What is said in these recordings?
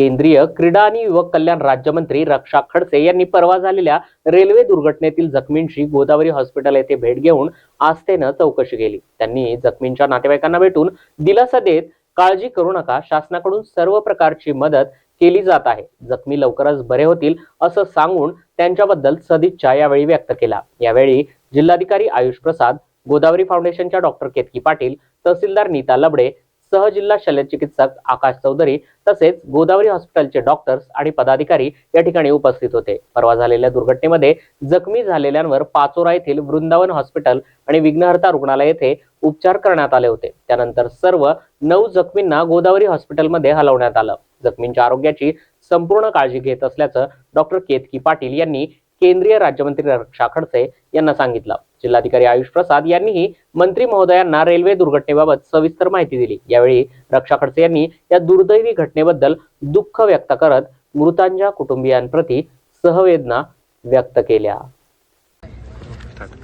केंद्रीय क्रीडा आणि युवक कल्याण राज्यमंत्री रक्षा खडसे यांनी परवा झालेल्या रेल्वे दुर्घटनेतील जखमींची गोदावरी हॉस्पिटल येथे भेट घेऊन आस्थेनं चौकशी केली. त्यांनी जखमींच्या नातेवाईकांना भेटून दिलासा देत काळजी करू नका शासनाकडून सर्व प्रकारची मदत केली जात आहे. जखमी लवकरच बरे होतील असं सांगून त्यांच्याबद्दल सदिच्छा यावेळी व्यक्त केला. यावेळी जिल्हाधिकारी आयुष प्रसाद गोदावरी फाउंडेशनच्या डॉक्टर केतकी पाटील तहसीलदार नीता लबडे सहजिल्हा शल्यचिकित्सक आकाश चौधरी तसेच गोदावरी हॉस्पिटलचे डॉक्टर्स आणि पदाधिकारी या ठिकाणी उपस्थित होते. परवा झालेल्या दुर्घटनेमध्ये जखमी झालेल्यांवर पाचोरा येथील वृंदावन हॉस्पिटल आणि विघ्नहर्ता रुग्णालय येथे उपचार करण्यात आले होते. त्यानंतर सर्व नऊ जखमींना गोदावरी हॉस्पिटलमध्ये हलवण्यात आलं. जखमींच्या आरोग्याची संपूर्ण काळजी घेत असल्याचं डॉक्टर केतकी पाटील यांनी केंद्रीय राज्यमंत्री रक्षा खडसे यांना सांगितलं. जिल्हाधिकारी आयुष प्रसाद यांनीही मंत्री महोदयांना रेल्वे दुर्घटनेबाबत सविस्तर माहिती दिली. यावेळी रक्षा खडसे यांनी या दुर्दैवी घटनेबद्दल दुःख व्यक्त करत मृतांच्या कुटुंबियांप्रती सहवेदना व्यक्त केल्या.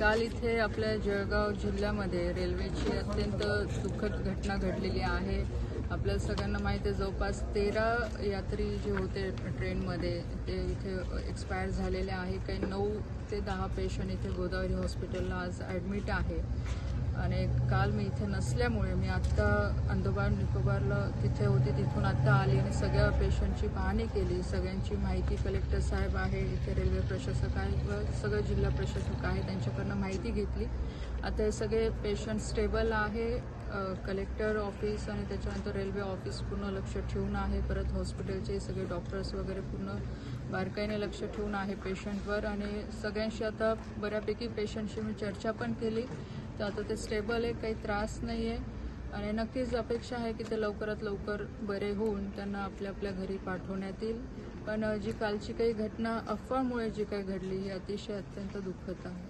काल इथे आपल्या जळगाव जिल्ह्यामध्ये रेल्वेची अत्यंत दुःखद घटना घडलेली आहे. आपल्या सगळ्यांना माहिती आहे जवळपास तेरा यात्री जे होते ट्रेनमध्ये ते इथे एक्सपायर झालेले आहे. काही नऊ ते दहा पेशंट इथे गोदावरी हॉस्पिटलला आज ॲडमिट आहे. आणि काल मी इथे नसल्यामुळे मी आत्ता अंदोबार निकोबारला तिथे होते तिथून आत्ता आली आणि सगळ्या पेशंटची पाहणी केली. सगळ्यांची माहिती कलेक्टर साहेब आहे इथे रेल्वे प्रशासक आहे व सगळं जिल्हा प्रशासक आहे त्यांच्याकडनं माहिती घेतली. आता हे सगळे पेशंट स्टेबल आहे. कलेक्टर ऑफिस आणि त्याच्यानंतर रेल्वे ऑफिस पूर्ण लक्ष ठेवून आहे. परत हॉस्पिटलचे सगळे डॉक्टर्स वगैरे पूर्ण बारकाईने लक्ष ठेवून आहे पेशंटवर आणि सगळ्यांशी आता बऱ्यापैकी पेशंटशी मी चर्चा पण केली. तर आता ते स्टेबल आहे काही त्रास नाही आहे आणि नक्कीच अपेक्षा आहे की ते लवकरात लवकर बरे होऊन त्यांना आपल्या आपल्या घरी पाठवण्यात येईल. पण जी कालची काही घटना अफवामुळे जी काही घडली ही अतिशय अत्यंत दुःखद आहे.